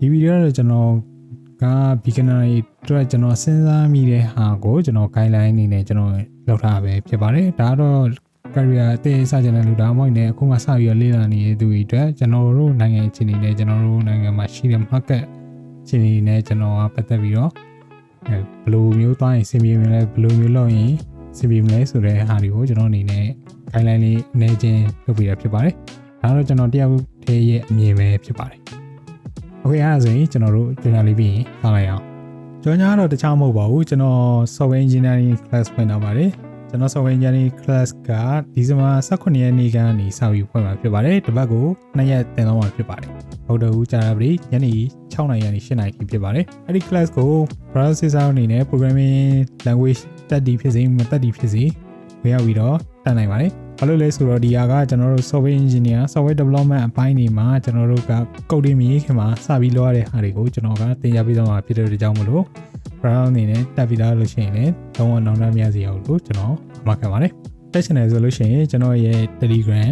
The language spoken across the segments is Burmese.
ဒီဗီဒီယိုကတော့ကျွန်တော်က beginner တွေအတွက်ကျွန်တော်စဉ်းစားမိတဲ့ဟာကိုကျွန်တော် guideline အနေနဲ့ကျွန်တော်လောက်ထားပဲဖြစ်ပါတယ်ဒါကတော့ career အသေးစကြတဲ့လူဒါမှမဟုတ်လည်းအခုမှစပြီးတော့လေ့လာနေတဲ့သူတွေအတွက်ကျွန်တော်တို့နိုင်ငံအခြေအနေနဲ့ကျွန်တော်တို့နိုင်ငံမှာရှိတဲ့ market အခြေအနေနဲ့ကျွန်တော်ကပတ်သက်ပြီးတော့အဲဘယ်လိုမျိုးသွားရင်စင်ပြေမလဲဘယ်လိုမျိုးလုပ်ရင်စင်ပြေမလဲဆိုတဲ့ဟာတွေကိုကျွန်တော်အနေနဲ့ guideline လေးအနေချင်းလုပ်ပြရဖြစ်ပါတယ်ဒါတော့ကျွန်တော်တယောက်တည်းရဲ့အမြင်ပဲဖြစ်ပါတယ် โอเคအဲ့ဒါဆိုရင်ကျွန်တော်တို့ကြော်ညာလေးပြီးရင်ထားလိုက်အောင်ကြော်ညာကတော့တခြားမဟုတ်ပါဘူးကျွန်တော် software engineering class ဖွင့်တာပါတယ်ကျွန်တော် software engineering class ကဒီဇင်ဘာ18ရက်နေ့ကနေစပြီးဖွင့်မှာဖြစ်ပါတယ်တစ်ပတ်ကို2ရက်တင်တော့မှာဖြစ်ပါတယ်ဟုတ်တယ်ဦးကြာရပြီညနေ6နာရီကနေ8နာရီထိဖြစ်ပါတယ်အဲ့ဒီ class ကို processor အနေနဲ့ programming language တက်တီဖြစ်စေမတက်တီဖြစ်စေဝင်ရောက်ပြီးတော့တက်နိုင်ပါတယ် ဘာလို့လဲဆိုတော့ဒီဟာကကျွန်တော်တို့ software engineer software development အပိုင်းတွေမှာကျွန်တော်တို့ကကုတ်တင်မီခင်မှာစပြီးလုပ်ရတဲ့ဟာတွေကိုကျွန်တော်ကသင်ကြားပေးသွားမှာဖြစ်တဲ့အတွက်ကြောင့်မလို့ brown အနေနဲ့တက်ပြီးသားလို့ရှိရင်လည်းတော့အောင်နောက်မရစီအောင်လို့ကျွန်တော်အမှတ်ခံပါတယ်တက်ချင်တယ်ဆိုလို့ရှိရင်ကျွန်တော်ရဲ့ Telegram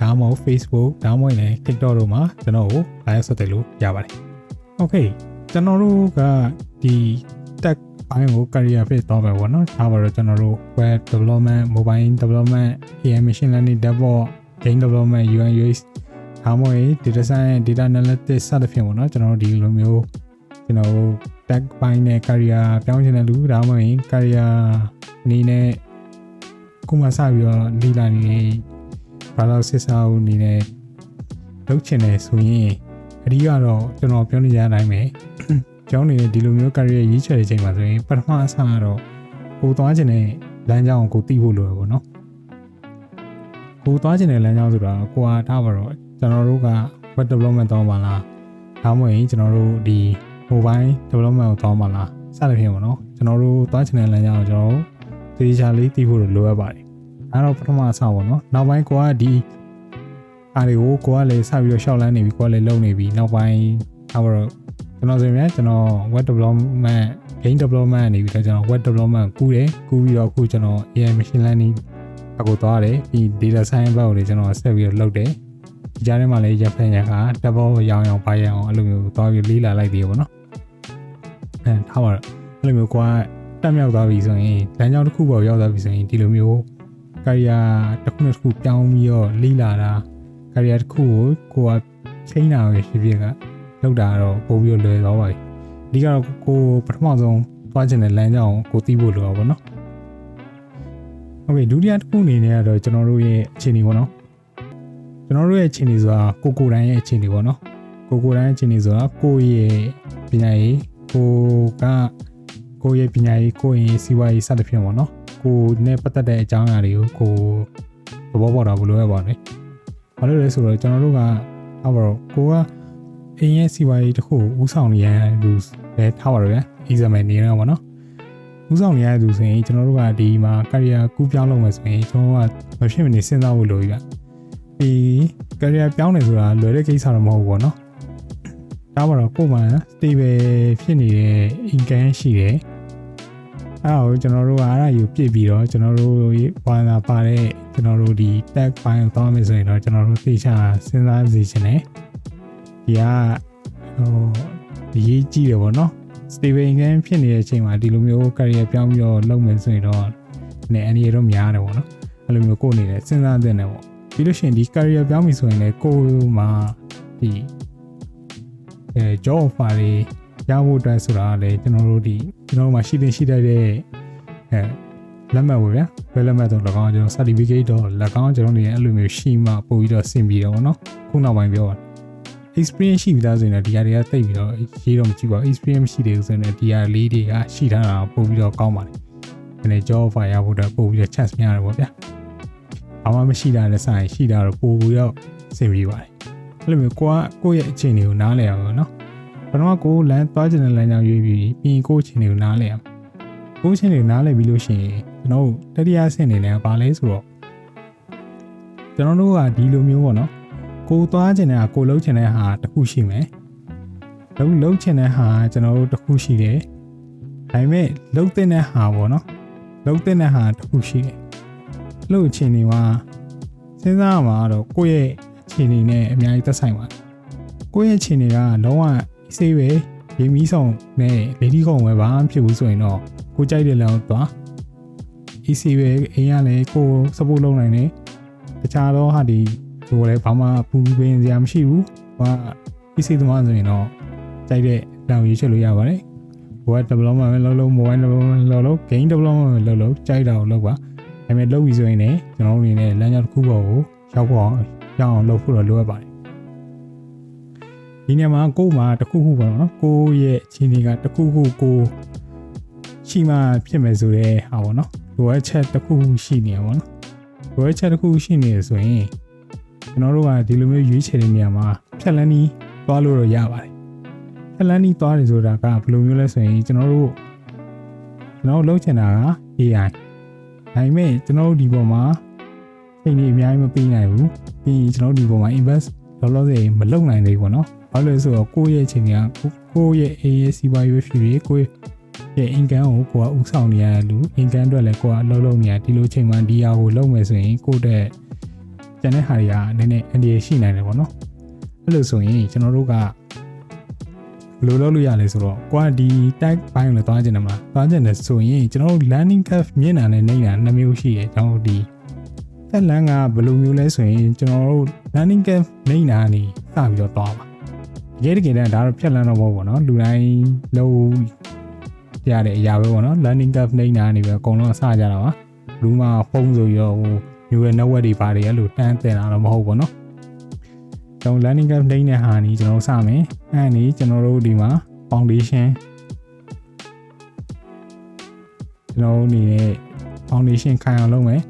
ဒါမှမဟုတ် Facebook ဒါမှမဟုတ်လည်း TikTok တို့မှာကျွန်တော်ကို live ဆက်တယ်လို့ရပါတယ် Okay ကျွန်တော်တို့ကဒီ tech ဘိုင်းကို career fit တော့ပဲပေါ့နော်။ဒါပါတော့ကျွန်တော်တို့ web development, mobile development, AI machine learning, DevOps, game development, UI UX ဒါမှမဟုတ် data science, data analytics စသဖြင့်ပေါ့နော်။ကျွန်တော်တို့ဒီလိုမျိုးကျွန်တော်တို့ tech ဘိုင်းနဲ့ career ပြောင်းချင်တဲ့လူဒါမှမဟုတ် career အနေနဲ့ခုမှစပြီးတော့လေ့လာနေဘာလို့စစ်စားဦးအနေနဲ့လုပ်ချင်တယ်ဆိုရင်အဓိကတော့ကျွန်တော်ပြောနေကြတဲ့အတိုင်းပဲ ကျောင်းနေတဲ့ဒီလိုမျိုး career ရေးချယ်တဲ့ချိန်မှာဆိုရင်ပထမအဆကတော့ကိုသွားခြင်းတဲ့လမ်းကြောင်းကိုသိဖို့လိုရပါတော့။ကိုသွားခြင်းတဲ့လမ်းကြောင်းဆိုတာကိုကထားပါတော့ကျွန်တော်တို့က web development တောင်းပါလား။ဒါမှမဟုတ်ကျွန်တော်တို့ဒီ mobile development ကိုတောင်းပါလား။စသဖြင့်ပေါ့နော်။ကျွန်တော်တို့သွားခြင်းတဲ့လမ်းကြောင်းကိုကျွန်တော်တို့သေချာလေးသိဖို့လိုအပ်ပါတယ်။အဲတော့ပထမအဆပေါ့နော်။နောက်ပိုင်းကိုကဒီအားတွေကိုကိုကလည်းစပြီးတော့ရှောက်လန်းနေပြီကိုကလည်းလုံနေပြီနောက်ပိုင်းထားပါတော့ ကျွန်တော်ဆိုရင်ကျွန်တော် web development game development နေပြီးတော့ကျွန်တော် web development ကူးတယ်ကူးပြီးတော့အခုကျွန်တော် AI machine learning အကူသွားတယ်ပြီး data science ဘက်ကိုလည်းကျွန်တော်ဆက်ပြီးတော့လုပ်တယ်ဒီကြားထဲမှာလည်းရပ်ဖက်ရက double ရောင်းရောင်းပါရအောင်အဲ့လိုမျိုးသွားပြီးလေးလာလိုက်သေးပေါ့နော်အဲထားပါတော့အဲ့လိုမျိုးကွာတက်မြောက်သွားပြီဆိုရင်လမ်းကြောင်းတစ်ခုပေါ်ရောက်သွားပြီဆိုရင်ဒီလိုမျိုး career တစ်ခုတစ်ခုပြောင်းပြီးတော့လေးလာတာ career တစ်ခုကိုကိုကချိန်တာပဲဖြစ်ဖြစ်က လောက်တာတော့ပို့ပြီးတော့လွယ်သွားပါပြီအဓိကတော့ကိုပထမဆုံးသွားခြင်းတဲ့လမ်းကြောင်းကိုသိဖို့လိုတာပေါ့နော်ဟုတ်ကဲ့ဒုတိယတစ်ခုအနေနဲ့ကတော့ကျွန်တော်တို့ရဲ့အခြေအနေပေါ့နော်ကျွန်တော်တို့ရဲ့အခြေအနေဆိုတာကိုကိုတိုင်းရဲ့အခြေအနေပေါ့နော်ကိုကိုတိုင်းအခြေအနေဆိုတာကိုရဲ့ပညာရေးကိုကကိုရဲ့ပညာရေးကိုရဲ့စီးပွားရေးစသဖြင့်ပေါ့နော်ကိုနဲ့ပတ်သက်တဲ့အကြောင်းအရာတွေကိုကိုသဘောပေါက်တာဘယ်လိုလဲပေါ့နော်ဘာလို့လဲဆိုတော့ကျွန်တော်တို့ကအော်ဘရောကိုက အိမ်ရဲ့စီဝါရေးတစ်ခုဥဆောင်နေရတဲ့လူပဲထားပါတော့ဗျာ။ exam နေရတော့ဗောနော်။ဥဆောင်နေရတဲ့လူဆိုရင်ကျွန်တော်တို့ကဒီမှာ career ကူးပြောင်းလုပ်မယ်ဆိုရင်ကျွန်တော်ကမဖြစ်မနေစဉ်းစားဖို့လိုပြီဗျ။ဒီ career ပြောင်းတယ်ဆိုတာလွယ်တဲ့ကိစ္စတော့မဟုတ်ဘူးဗောနော်။ဒါပါတော့ကို့မှာ stable ဖြစ်နေတဲ့ income ရှိတယ်။အဲ့ဒါကိုကျွန်တော်တို့ကအဲ့ဒါယူပြစ်ပြီးတော့ကျွန်တော်တို့ဝါနာပါတဲ့ကျွန်တော်တို့ဒီ tag ဘိုင်းကိုတောင်းမယ်ဆိုရင်တော့ကျွန်တော်တို့သိချစဉ်းစားစီခြင်းနဲ့ ဒီကဟိုဒီရေးကြည့်တယ်ဗောနော် stable income ဖြစ်နေတဲ့အချိန်မှာဒီလိုမျိုး career ပြောင်းပြီးတော့လုပ်မယ်ဆိုရင်တော့နည်းအနေရတော့များတယ်ဗောနော်အဲ့လိုမျိုးကိုယ်အနေနဲ့စဉ်းစားသင့်တယ်ဗောပြီးလို့ရှိရင်ဒီ career ပြောင်းပြီဆိုရင်လည်းကိုယ်မှာဒီအဲ job offer တွေရဖို့အတွက်ဆိုတာကလည်းကျွန်တော်တို့ဒီကျွန်တော်တို့မှာရှိတင်ရှိတတ်တဲ့အဲလက်မှတ်ဝယ်ဗျာဘယ်လက်မှတ်တော့၎င်းကျွန်တော် certificate တော့၎င်းကျွန်တော်နေအဲ့လိုမျိုးရှိမှပို့ပြီးတော့ဆင်ပြီးတော့ဗောနော်ခုနောက်ပိုင်းပြောပါ experience ရှိပြီသားဆိုရင်ဒီဟာတွေကတိတ်ပြီးတော့ရေးတော့မကြည့်ပါဘူး experience ရှိတယ်ဆိုရင်ဒီဟာလေးတွေကရှိထားတာပို့ပြီးတော့ကောင်းပါတယ်။ဒီနေ့ job offer ရဖို့တော့ပို့ပြီးတော့ chance များတယ်ပေါ့ဗျာ။ဘာမှမရှိတာလည်းဆိုင်ရှိတာတော့ပို့ပြီးတော့ဆင်ပြီးပါတယ်။အဲ့လိုမျိုးကိုကကိုယ့်ရဲ့အခြေအနေကိုနားလည်အောင်နော်။ပထမကိုလမ်းသွားချင်တဲ့လမ်းကြောင်းရွေးပြီးပြီးကိုယ့်အခြေအနေကိုနားလည်အောင်။ကိုယ့်အခြေအနေကိုနားလည်ပြီးလို့ရှိရင်ကျွန်တော်တို့တတိယဆင့်အနေနဲ့ပါလဲဆိုတော့ကျွန်တော်တို့ကဒီလိုမျိုးပေါ့နော်။ ကိုသွားချင်တဲ့ဟာကိုလှုပ်ချင်တဲ့ဟာတစ်ခုရှိမယ်။လှုပ်လှုပ်ချင်တဲ့ဟာကျွန်တော်တို့တစ်ခုရှိတယ်။ဒါပေမဲ့လှုပ်တဲ့ဟာပေါ့နော်။လှုပ်တဲ့ဟာတစ်ခုရှိတယ်။လှုပ်ချင်နေမှာစဉ်းစားရမှာတော့ကိုယ့်ရဲ့အခြေအနေနဲ့အများကြီးသက်ဆိုင်ပါတယ်။ကိုယ့်ရဲ့အခြေအနေကလုံးဝအေးပဲရေမီးဆောင်နဲ့လေဒီကောင်ပဲဘာမှဖြစ်ဘူးဆိုရင်တော့ကိုကြိုက်တဲ့လမ်းကိုသွားအေးဆေးပဲအိမ်ကလည်းကို support လုပ်နိုင်တယ်တခြားတော့ဟာဒီ ဟိုလည်းဘာမှပူပင်းစရာမရှိဘူးဟာအေးဆေးသမားဆိုရင်တော့ကြိုက်တဲ့လမ်းကိုရွေးချယ်လို့ရပါတယ် web development ပဲလုပ်လို့ mobile development လုပ်လို့ game development ပဲလုပ်လို့ကြိုက်တာကိုလုပ်ပါဒါပေမဲ့လုပ်ပြီးဆိုရင်လည်းကျွန်တော်တို့အနေနဲ့လမ်းကြောင်းတစ်ခုပေါ်ကိုရောက်ဖို့အောင်ရောက်အောင်လုပ်ဖို့တော့လိုအပ်ပါတယ်ဒီနေရာမှာကိုယ်မှာတစ်ခုခုပေါ့နော်ကိုယ့်ရဲ့အခြေအနေကတစ်ခုခုကိုရှိမှဖြစ်မယ်ဆိုတဲ့ဟာပေါ့နော်လိုအပ်ချက်တစ်ခုခုရှိနေရပါတော့လိုအပ်ချက်တစ်ခုခုရှိနေရဆိုရင် ကျွန်တော်တို့ကဒီလိုမျိုးရွေးချယ်တဲ့နေရာမှာဖြတ်လန်းပြီးသွားလို့တော့ရပါတယ်ဖြတ်လန်းပြီးသွားတယ်ဆိုတာကဘယ်လိုမျိုးလဲဆိုရင်ကျွန်တော်တို့ကျွန်တော်တို့လုပ်ချင်တာက AI ဒါပေမဲ့ကျွန်တော်တို့ဒီပေါ်မှာစိတ်ကြီးအများကြီးမပေးနိုင်ဘူးပြီးရင်ကျွန်တော်တို့ဒီပေါ်မှာ invest လောလောဆယ်မလုပ်နိုင်သေးဘူးပေါ့နော်ဘာလို့လဲဆိုတော့ကိုယ့်ရဲ့အချိန်ကကိုယ့်ရဲ့ AI စီးပွားရေးဖြစ်ဖြစ်ကိုယ့်ရဲ့ income ကိုကိုကဥဆောင်နေရတဲ့လူ income အတွက်လည်းကိုကအလုပ်လုပ်နေရဒီလိုချိန်မှဒီဟာကိုလုပ်မယ်ဆိုရင်ကိုယ့်တဲ့ ကျန်တဲ့ဟာတွေကနည်းနည်းအန္တရာယ်ရှိနိုင်တယ်ပေါ့နော်အဲ့လိုဆိုရင်ကျွန်တော်တို့ကဘယ်လိုလုပ်လို့ရလဲဆိုတော့ကွာဒီ tag ဘိုင်းကိုလည်းသွားကျင်တယ်မလားသွားကျင်တယ်ဆိုရင်ကျွန်တော်တို့ landing curve မြင်တာနဲ့နေတာနှစ်မျိုးရှိတယ်ကျွန်တော်တို့ဒီ tag land ကဘယ်လိုမျိုးလဲဆိုရင်ကျွန်တော်တို့ landing curve နေတာနေစပြီးတော့သွားပါတကယ်တကယ်တမ်းဒါတော့ဖြတ်လန်းတော့ဘောပေါ့နော်လူတိုင်းလုံးရတဲ့အရာပဲပေါ့နော် landing curve နေတာနေပဲအကုန်လုံးအစကြတာပါလူမှပုံဆိုပြီးတော့ဟို neural network တွေပါတယ်အဲ့လိုတန်းတင်တာတော့မဟုတ်ဘူးเนาะကျွန်တော် learning curve နေတဲ့ဟာนี่ကျွန်တော်စမယ်အဲ့ဒီကျွန်တော်တို့ဒီမှာ foundation ကျွန်တော်တို့အနေနဲ့ foundation ခိုင်အောင်လုပ်မယ်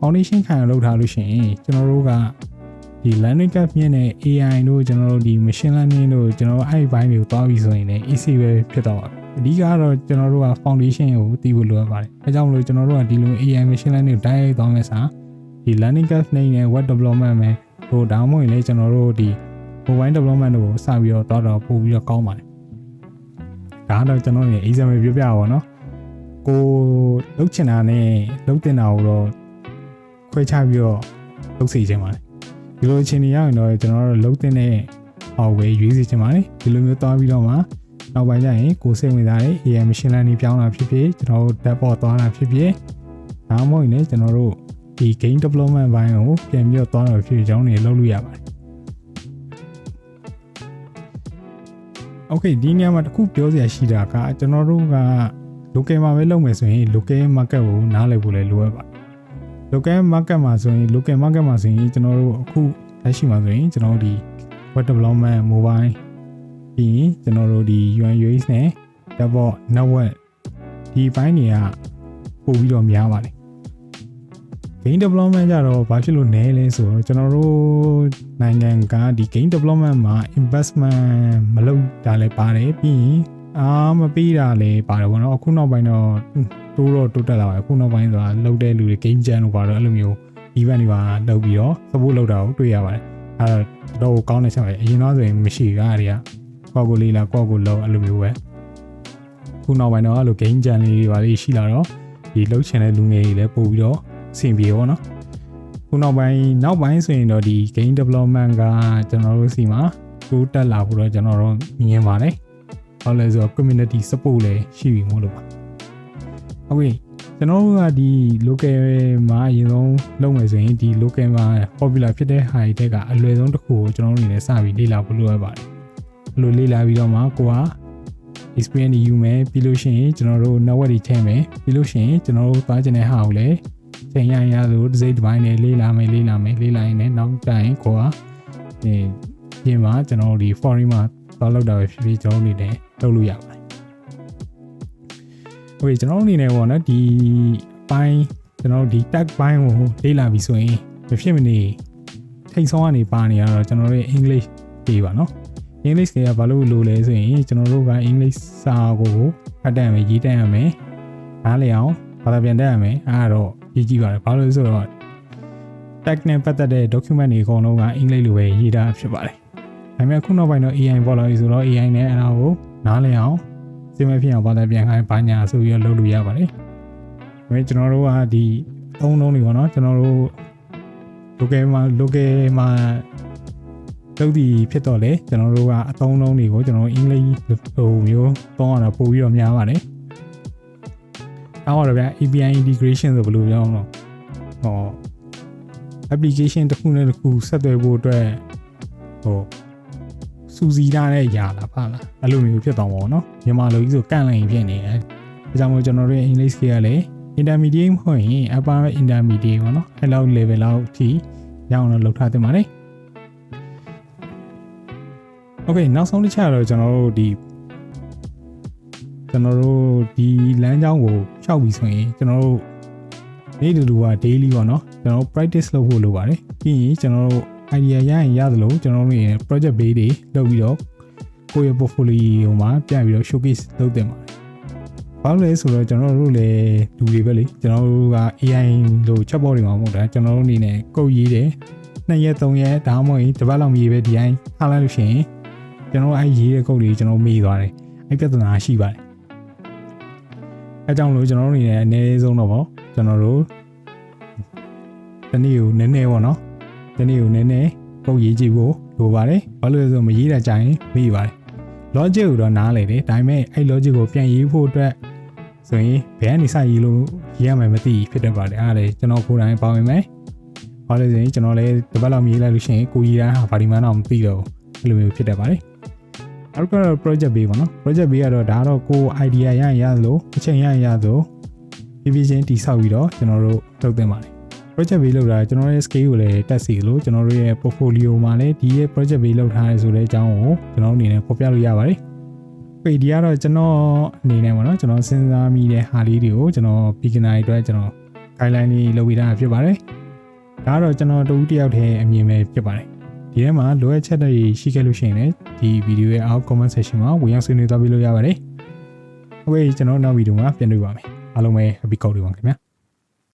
foundation ခိုင်အောင်လုပ်ထားလို့ရှိရင်ကျွန်တော်တို့ကဒီ learning curve မြင့်တဲ့ AI တို့ကျွန်တော်တို့ဒီ machine learning တို့ကျွန်တော်တို့အဲ့ဒီဘိုင်းတွေကိုတွားပြီးဆိုရင်လည်း easy ပဲဖြစ်တော့ပါအဓိကတော့ကျွန်တော်တို့က foundation ကိုသိဖို့လိုအပ်ပါတယ်အဲကြောင့်မလို့ကျွန်တော်တို့ကဒီလို AI machine learning ကိုတိုက်ရိုက်သွားမယ်ဆို ဒီ learning curve နဲ့ web development ပဲဟိုဒါမှမဟုတ်ရင်လည်းကျွန်တော်တို့ဒီ mobile development တို့ကိုစပြီးတော့တော့တော့ပို့ပြီးတော့ကောင်းပါတယ်ဒါကတော့ကျွန်တော်ရဲ့ example ပြောပြပါဘောနော်ကိုလုတ်ချင်တာနဲ့လုတ်တင်တာကိုတော့ခွဲခြားပြီးတော့လုတ်စီခြင်းပါတယ်ဒီလိုအခြေအနေရရင်တော့ကျွန်တော်တို့လုတ်တင်တဲ့အော်ဝေးရွေးစီခြင်းပါတယ်ဒီလိုမျိုးသွားပြီးတော့မှနောက်ပိုင်းကျရင်ကိုစိတ်ဝင်စားတဲ့ AI machine learning ပြောင်းတာဖြစ်ဖြစ်ကျွန်တော်တို့ dashboard သွားတာဖြစ်ဖြစ်ဒါမှမဟုတ်ရင်လည်းကျွန်တော်တို့ ဒီ game development ဘိုင်းကိုပြန်ပြီးတော့သွားတာဖြစ်ဖြစ်ကျွန်တော်တွေလုပ်လို့ရပါတယ် Okay ဒီနေရာမှာတစ်ခုပြောစရာရှိတာကကျွန်တော်တို့က local မှာပဲလုပ်မယ်ဆိုရင် local market ကိုနားလည်ဖို့လည်းလိုအပ်ပါတယ် local market မှာဆိုရင် local market မှာဆိုရင်ကျွန်တော်တို့အခုလက်ရှိမှာဆိုရင်ကျွန်တော်တို့ဒီ web development mobile ပြီးရင်ကျွန်တော်တို့ဒီ UI UX နဲ့ DevOps network ဒီဘိုင်းတွေကပို့ပြီးတော့များပါတယ် game development ကြတော့ဘာဖြစ်လို့နည်းလဲဆိုတော့ကျွန်တော်တို့နိုင်ငံကဒီ game development မှာ investment မလုပ်တာလည်းပါတယ်ပြီးရင်အားမပေးတာလည်းပါတယ်ဘောနော်အခုနောက်ပိုင်းတော့တိုးတော့တိုးတက်လာပါအခုနောက်ပိုင်းဆိုတာလုပ်တဲ့လူတွေ game jam လို့ပါတော့အဲ့လိုမျိုး event တွေပါလုပ်ပြီးတော့ support လုပ်တာကိုတွေ့ရပါတယ်အဲ့တော့တော့ကောင်းတဲ့ချက်ပဲအရင်တော့ဆိုရင်မရှိကားတွေကကောက်ကိုလေးလာကောက်ကိုလောက်အဲ့လိုမျိုးပဲခုနောက်ပိုင်းတော့အဲ့လို game jam လေးတွေပါလေးရှိလာတော့ဒီလှုပ်ချင်တဲ့လူငယ်တွေလည်းပို့ပြီးတော့ အဆင်ပြေရောနော်ခုနောက်ပိုင်းနောက်ပိုင်းဆိုရင်တော့ဒီ game development ကကျွန်တော်တို့စီမှာတိုးတက်လာဖို့တော့ကျွန်တော်တို့မြင်ပါတယ်။ဟုတ်လဲဆိုတော့ community support လည်းရှိပြီမို့လို့ပါ။ဟုတ်ပြီကျွန်တော်တို့ကဒီ local မှာအရင်ဆုံးလုပ်မယ်ဆိုရင်ဒီ local မှာ popular ဖြစ်တဲ့ဟာတွေတက်ကအလွယ်ဆုံးတစ်ခုကိုကျွန်တော်တို့အနေနဲ့စပြီးလေ့လာဖို့လိုအပ်ပါတယ်။ဘယ်လိုလေ့လာပြီးတော့မှကိုက experience ယူမယ်ပြီးလို့ရှိရင်ကျွန်တော်တို့ network တွေထည့်မယ်ပြီးလို့ရှိရင်ကျွန်တော်တို့သွားကျင်တဲ့ဟာကိုလည်း ချိန်ရရလို့တစ်စိတ်တစ်ပိုင်းနဲ့လေးလာမယ်လေးလာမယ်လေးလာရင်လည်းနောက်တိုင်းကိုကဒီပြင်မှာကျွန်တော်တို့ဒီ foreign မှာသွားလောက်တာပဲဖြစ်ဖြစ်ကျွန်တော်တို့နေနဲ့လုပ်လို့ရပါတယ်။ Okay ကျွန်တော်တို့အနေနဲ့ပေါ့နော်ဒီပိုင်းကျွန်တော်တို့ဒီ tag ပိုင်းကိုလေးလာပြီဆိုရင်မဖြစ်မနေထိတ်ဆုံးကနေပါနေရတော့ကျွန်တော်တို့ English ပေးပါနော်။ English ကဘာလို့လိုလဲဆိုရင်ကျွန်တော်တို့က English စာကိုဖတ်တတ်ရမယ်ရေးတတ်ရမယ်နားလည်အောင်ဘာသာပြန်တတ်ရမယ်အဲ့ဒါတော့ ရေးကြည့်ပါတယ်ဘာလို့လဲဆိုတော့ tag နဲ့ပတ်သက်တဲ့ document တွေအကုန်လုံးကအင်္ဂလိပ်လိုပဲရေးတာဖြစ်ပါတယ်။ဒါပေမဲ့အခုနောက်ပိုင်းတော့ AI ပေါ်လာပြီဆိုတော့ AI နဲ့အဲ့ဒါကိုနားလည်အောင်စိတ်မဖြစ်အောင်ဘာသာပြန်ခိုင်းဘာညာဆိုပြီးတော့လုပ်လို့ရပါတယ်။ဒါပေမဲ့ကျွန်တော်တို့ကဒီအုံလုံးတွေပေါ့နော်ကျွန်တော်တို့ local မှာ local မှာလုပ်သည်ဖြစ်တော့လေကျွန်တော်တို့ကအသုံးလုံးတွေကိုကျွန်တော်တို့အင်္ဂလိပ်ဟိုမျိုးသုံးရတာပို့ပြီးတော့များပါတယ်။ အောက်တော့ဗျာ API integration ဆိုဘယ်လိုပြောအောင်လဲဟော application တစ်ခုနဲ့တစ်ခုဆက်သွယ်ဖို့အတွက်ဟိုစူစီထားတဲ့အရာလားပါလားအဲ့လိုမျိုးဖြစ်သွားမှာပေါ့နော်မြန်မာလိုကြီးဆိုကန့်လိုက်ရင်ဖြစ်နေတယ်ဒါကြောင့်မို့ကျွန်တော်တို့ရဲ့ English ကလည်း intermediate မဟုတ်ရင် upper intermediate ပေါ့နော်အဲ့လောက် level လောက်အထိရအောင်တော့လုပ်ထားတင်ပါတယ် Okay နောက်ဆုံးတစ်ချက်တော့ကျွန်တော်တို့ဒီ ကျွန်တော်တို့ဒီလမ်းကြောင်းကိုလျှောက်ပြီးဆိုရင်ကျွန်တော်တို့နေ့တူတူက daily ပေါ့နော်ကျွန်တော်တို့ practice လုပ်ဖို့လိုပါတယ်ပြီးရင်ကျွန်တော်တို့ idea ရရင်ရသလိုကျွန်တော်တို့ရဲ့ project base တွေလုပ်ပြီးတော့ကိုယ့်ရဲ့ portfolio မှာပြပြီးတော့ showcase လုပ်တင်ပါတယ်ဘာလို့လဲဆိုတော့ကျွန်တော်တို့လည်းလူတွေပဲလေကျွန်တော်တို့က AI လို့ chatbot တွေမှာမဟုတ်တာကျွန်တော်တို့အနေနဲ့ကုတ်ရေးတယ်နှစ်ရက်သုံးရက်ဒါမှမဟုတ်တစ်ပတ်လောက်မြေပဲဒီတိုင်းထားလိုက်လို့ရှိရင်ကျွန်တော်တို့အဲရေးတဲ့ကုတ်တွေကျွန်တော်မေ့သွားတယ်အဲပြဿနာရှိပါတယ် အဲကြောင့်လို့ကျွန်တော်တို့အနေနဲ့အနည်းဆုံးတော့ပေါ့ကျွန်တော်တို့တနေ့ကိုနည်းနည်းပေါ့နော်တနေ့ကိုနည်းနည်းကုတ်ရေးကြည့်ဖို့လိုပါတယ်ဘာလို့လဲဆိုတော့မရေးတာကြရင်မေ့ပါတယ် logic ကိုတော့နားလေတယ်ဒါပေမဲ့အဲ့ logic ကိုပြန်ရေးဖို့အတွက်ဆိုရင်ဘယ်ကနေစရေးလို့ရေးရမယ်မသိဖြစ်တတ်ပါတယ်အားလေကျွန်တော်ကိုယ်တိုင်ပါဝင်မယ်ဘာလို့လဲဆိုရင်ကျွန်တော်လည်းတစ်ပတ်လောက်ရေးလိုက်လို့ရှိရင်ကိုကြီးတိုင်းဟာဘာဒီမှန်းတော့မသိတော့ဘူးအဲ့လိုမျိုးဖြစ်တတ်ပါတယ် နောက်ကတော့ project base ပေါ့နော် project base ကတော့ဒါတော့ကို idea ရရင်ရသလိုအချိန်ရရင်ရသလိုဖြည်းဖြည်းချင်းတိဆောက်ပြီးတော့ကျွန်တော်တို့လုပ်သင့်ပါတယ် project base လောက်တာကျွန်တော်ရဲ့ scale ကိုလည်းတက်စီလို့ကျွန်တော်တို့ရဲ့ portfolio မှာလည်းဒီရဲ့ project base လောက်ထားရဲဆိုတဲ့အကြောင်းကိုကျွန်တော်အနေနဲ့ဖော်ပြလို့ရပါတယ်။ပေဒီကတော့ကျွန်တော်အနေနဲ့ပေါ့နော်ကျွန်တော်စဉ်းစားမိတဲ့ဟာလေးတွေကိုကျွန်တော် beginner တွေအတွက်ကျွန်တော် guideline လေးလုပ်ပေးတာဖြစ်ပါတယ်။ဒါကတော့ကျွန်တော်တူတယောက်တည်းအမြင်ပဲဖြစ်ပါတယ်။ဒီထဲမှာလိုအပ်ချက်တွေရှိခဲ့လို့ရှိရင်လည်း ဒီဗီဒီယိုရဲ့အောက် comment section မှာဝင်ရောက်ဆွေးနွေးသွားပေးလို့ရပါတယ်။ဟုတ်ကဲ့ကျွန်တော်နောက်ဗီဒီယိုမှာပြန်တွေ့ပါမယ်။အားလုံးပဲ happy code တွေပါခင်ဗျာ။